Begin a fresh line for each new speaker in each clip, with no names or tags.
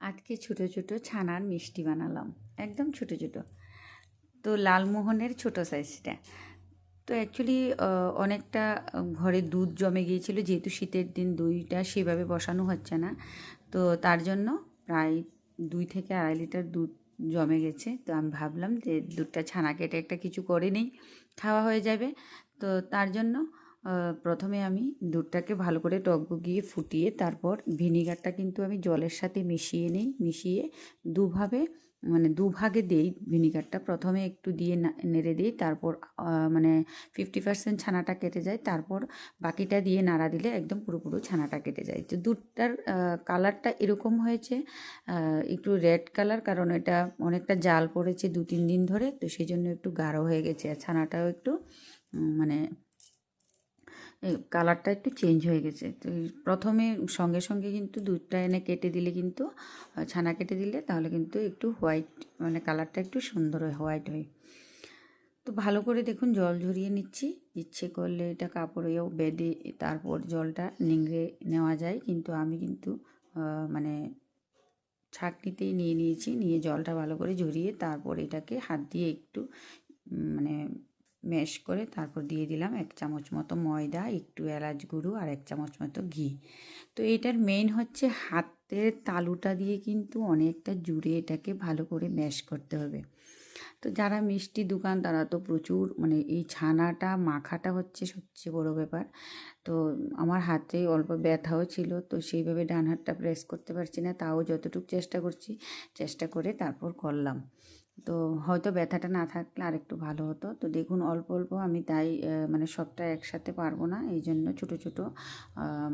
আজকে ছোট ছোট ছানার মিষ্টি বানালাম। একদম ছোট ছোট। তো লালমোহনের ছোট সাইজটা তো অ্যাকচুয়ালি অনেকটা ঘরে দুধ জমে গিয়েছিল। যেহেতু শীতের দিন দইটা সেভাবে বসানো হচ্ছে না। তো তার জন্য প্রায় দুই থেকে আড়াই লিটার দুধ জমে গেছে। তো আমি ভাবলাম যে দুধটা ছানা কেটে একটা কিছু করে নেই। খাওয়া হয়ে যাবে। তো তার জন্য প্রথমে আমি দুধটাকে ভালো করে টকবগিয়ে ফুটিয়ে তারপর ভিনিগারটা কিন্তু আমি জলের সাথে মিশিয়ে নিই, মিশিয়ে দুভাবে মানে দুভাগে দেই ভিনিগারটা। প্রথমে একটু দিয়ে নেড়ে দিই, তারপর মানে ফিফটি পার্সেন্ট ছানাটা কেটে যায়, তারপর বাকিটা দিয়ে নাড়া দিলে একদম পুরোপুরো ছানাটা কেটে যায়। তো দুধটার কালারটা এরকম হয়েছে একটু রেড কালার কারণ এটা অনেকটা জাল পড়েছে দু তিন দিন ধরে, তো সেই জন্য একটু গাঢ় হয়ে গেছে। আর ছানাটাও একটু মানে কালারটা একটু চেঞ্জ হয়ে গেছে। তো প্রথমে সঙ্গে সঙ্গে কিন্তু দুধটা এনে কেটে দিলে কিন্তু ছানা কেটে দিলে তাহলে কিন্তু একটু হোয়াইট মানে কালারটা একটু সুন্দর হয় হোয়াইট হয়। তো ভালো করে দেখুন, জল ঝরিয়ে নিচ্ছি। ইচ্ছে করলে এটা কাপড়েও বেঁধে তারপর জলটা নিংড়ে নেওয়া যায়। কিন্তু আমি কিন্তু মানে ছাঁকনিতেই নিয়ে নিয়েছি। নিয়ে জলটা ভালো করে ঝরিয়ে তারপর এটাকে হাত দিয়ে একটু মানে ম্যাশ করে তারপর দিয়ে দিলাম এক চামচ মতো ময়দা, একটু এলাচ গুঁড়ো আর এক চামচ মতো ঘি। তো এটার মেইন হচ্ছে হাতের তালুটা দিয়ে কিন্তু অনেকটা জুড়ে এটাকে ভালো করে ম্যাশ করতে হবে। তো যারা মিষ্টি দোকান, তারা তো প্রচুর মানে এই ছানাটা, মাখাটা হচ্ছে সবচেয়ে বড় ব্যাপার। তো আমার হাতে অল্প ব্যথাও ছিল, তো সেইভাবে ডান হাতটা প্রেস করতে পারছি না, তাও যতটুকু চেষ্টা করছি, চেষ্টা করে তারপর করলাম। তো হয়তো ব্যথাটা না থাকলে আর একটু ভালো হতো। তো দেখুন, অল্প অল্প আমি তাই মানে সবটা একসাথে পারব না। এই জন্য ছোটো ছোটো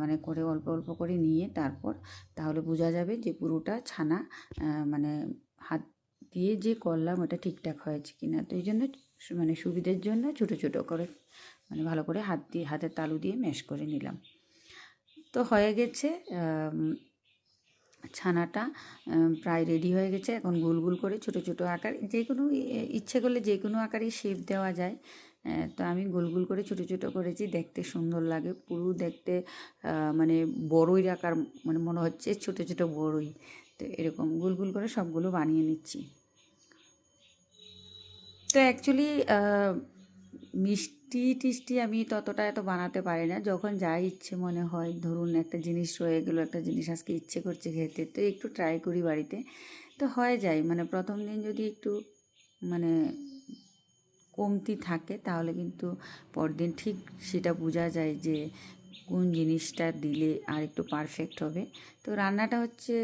মানে করে অল্প অল্প করে নিয়ে তারপর তাহলে বোঝা যাবে যে পুরোটা ছানা মানে হাত দিয়ে যে করলাম ওটা ঠিকঠাক হয়েছে কি না তো এই জন্য মানে সুবিধের জন্য ছোটো ছোটো করে মানে ভালো করে হাত দিয়ে, হাতের তালু দিয়ে ম্যাশ করে নিলাম। তো হয়ে গেছে ছানাটা প্রায় রেডি হয়ে গেছে। এখন গোল গোল করে ছোট ছোট আকার যে কোনো ইচ্ছে করলে যে কোনো আকারই শেপ দেওয়া যায়। তো আমি গোল গোল করে ছোট ছোট করেছি, দেখতে সুন্দর লাগে। পুরো দেখতে মানে বড়ই আকার মানে মনে হচ্ছে ছোট ছোট বড়ই। তো এরকম গোল গোল করে সবগুলো বানিয়ে নিচ্ছি। তো অ্যাকচুয়ালি মিষ্টি টিষ্টি আমি ততটা এত বানাতে পারি না। যখন যা ইচ্ছে মনে হয়, ধরুন একটা জিনিস রয়ে গেলো, একটা জিনিস আজকে ইচ্ছে করছে খেতে, তো একটু ট্রাই করি বাড়িতে। তো হয়ে যায় মানে প্রথম দিন যদি একটু মানে কমতি থাকে, তাহলে কিন্তু পরদিন ঠিক সেটা বোঝা যায় যে কোন জিনিসটা দিলে আর একটু পারফেক্ট হবে। তো রান্নাটা হচ্ছে